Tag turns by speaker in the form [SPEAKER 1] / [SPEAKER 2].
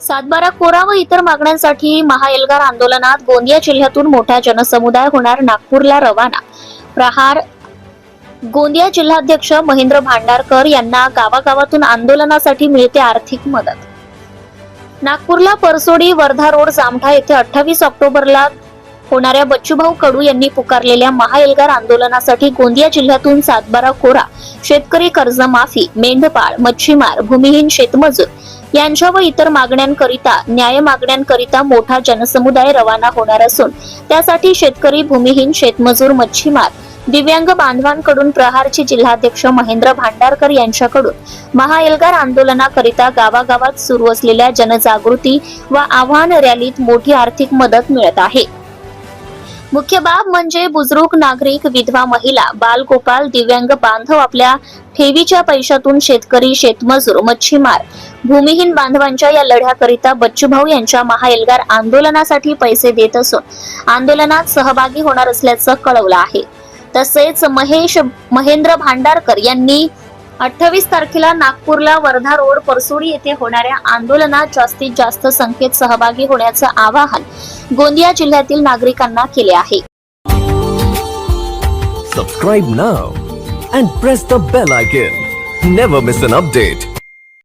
[SPEAKER 1] सातबारा कोरा व इतर मागण्यांसाठी महाएल्गार आंदोलनात गोंदिया जिल्ह्यातून मोठा जनसमुदाय होणार नागपूरला रवाना. प्रहार गोंदिया जिल्हाध्यक्ष महेंद्र भांडारकर यांना गावागावातून आंदोलनासाठी मिळते आर्थिक मदत. नागपूरला परसोडी वर्धा रोड जामठा येथे अठ्ठावीस ऑक्टोबरला होणाऱ्या बच्चूभाऊ कडू यांनी पुकारलेल्या महाएल्गार आंदोलनासाठी गोंदिया जिल्ह्यातून सातबारा कोरा शेतकरी कर्जमाफी मेंढपाळ मच्छीमार भूमिहीन शेतमजूर यांच्या व इतर मागण्यांकरिता न्याय मागण्यांकरिता मोठा जनसमुदाय रवाना होणार असून त्यासाठी शेतकरी भूमिहीन शेतमजूर मच्छीमार दिव्यांग बांधवांकडून प्रहारचे जिल्हाध्यक्ष महेंद्र भांडारकर यांच्याकडून महाएल्गार आंदोलनाकरिता गावागावात सुरू असलेल्या जनजागृती व आव्हान रॅलीत मोठी आर्थिक मदत मिळत आहे. मुख्य बाब म्हणजे बुजुर्ग नागरिक विधवा महिला बालगोपाल दिव्यांग बांधव आपल्या ठेवीच्या पैशातून शेतकरी शेतमजूर मच्छीमार. भूमिहीन बांधवांच्या या लढ्याकरिता बच्चूभाऊ यांच्या महाएल्गार आंदोलनासाठी पैसे देत असून आंदोलनात सहभागी होणार असल्याचं कळवलं आहे. तसेच महेश महेंद्र भांडारकर यांनी अठ्ठावीस तारखेला नागपूरला वर्धा रोड परसोडी येथे होणाऱ्या आंदोलनात जास्तीत जास्त संख्येत सहभागी होण्याचं आवाहन गोंदिया जिल्ह्यातील नागरिकांना केले आहे.
[SPEAKER 2] Subscribe now and press the bell icon never miss an update